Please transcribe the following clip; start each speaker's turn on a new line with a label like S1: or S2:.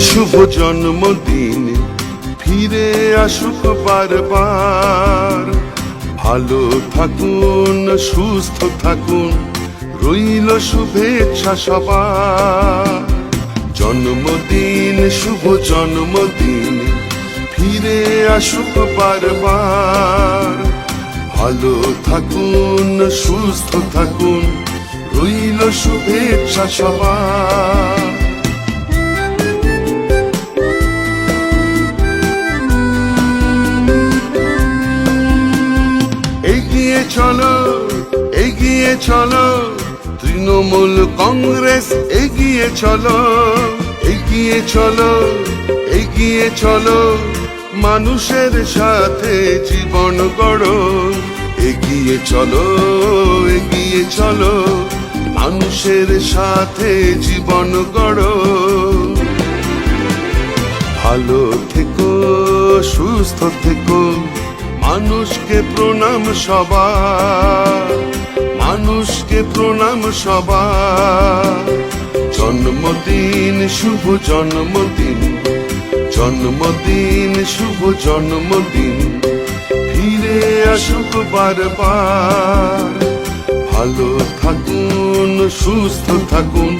S1: শুভ জন্মদিন। ফিরে আসুক বারবার। ভালো থাকুন, সুস্থ থাকুন, রইল শুভেচ্ছা সবার। জন্মদিন, শুভ জন্মদিন, ফিরে আসুক বারবার। ভালো থাকুন, সুস্থ থাকুন, রইল শুভেচ্ছা সবার। চলো, এগিয়ে চলো, তৃণমূল কংগ্রেস এগিয়ে চলো এগিয়ে চলো এগিয়ে চলো, মানুষের সাথে জীবন গড়ো, এগিয়ে চলো এগিয়ে চলো, মানুষের সাথে জীবন গড়ো। ভালো থেকো, সুস্থ থেকো মানুষকে প্রণাম সবার, মানুষকে প্রণাম সবার। জন্মদিন, শুভ জন্মদিন জন্মদিন, শুভ জন্মদিন। ফিরে আসুক বারবার। ভালো থাকুন, সুস্থ থাকুন